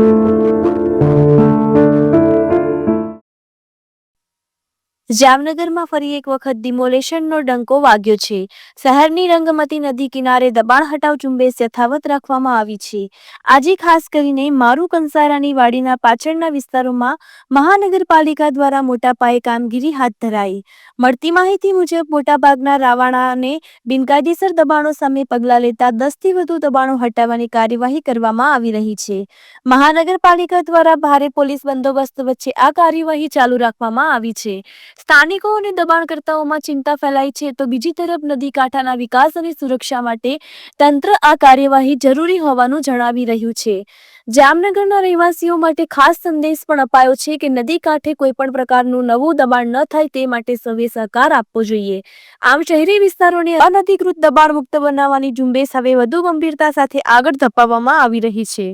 Thank you. જામનગરમાં ફરી એક વખત ડિમોલેશનનો ડંકો વાગ્યો છે. શહેરની રંગમતી નદી કિનારે દબાણ હટાવ ઝુંબેશ યથાવત રાખવામાં આવી છે. આજે ખાસ કરીને મારું કંસારાની વાડીના પાછળના વિસ્તારોમાં મહાનગરપાલિકા દ્વારા મોટા પાયે કામગીરી હાથ ધરાઈ. મળતી માહિતી મુજબ, મોટાભાગના રાવાણાને બિનકાયદેસર દબાણો સામે પગલાં લેતા દસથી વધુ દબાણો હટાવવાની કાર્યવાહી કરવામાં આવી રહી છે. મહાનગરપાલિકા દ્વારા ભારે પોલીસ બંદોબસ્ત વચ્ચે આ કાર્યવાહી ચાલુ રાખવામાં આવી છે. સ્થાનિકો અને દબાણકર્તાઓમાં ચિંતા ફેલાઈ છે તો બીજી તરફ નદી કાંઠાના વિકાસ અને સુરક્ષા માટે તંત્ર આ કાર્યવાહી જરૂરી હોવાનું જણાવી રહ્યું છે. જામનગરના રહેવાસીઓ માટે ખાસ સંદેશ પણ અપાયો છે કે નદી કાંઠે કોઈ પણ પ્રકારનું નવું દબાણ ન થાય તે માટે સૌએ સહકાર આપવો જોઈએ. આમ શહેરી વિસ્તારોને અનધિકૃત દબાણ મુક્ત બનાવવાની ઝુંબેશ હવે વધુ ગંભીરતા સાથે આગળ ધપાવવામાં આવી રહી છે.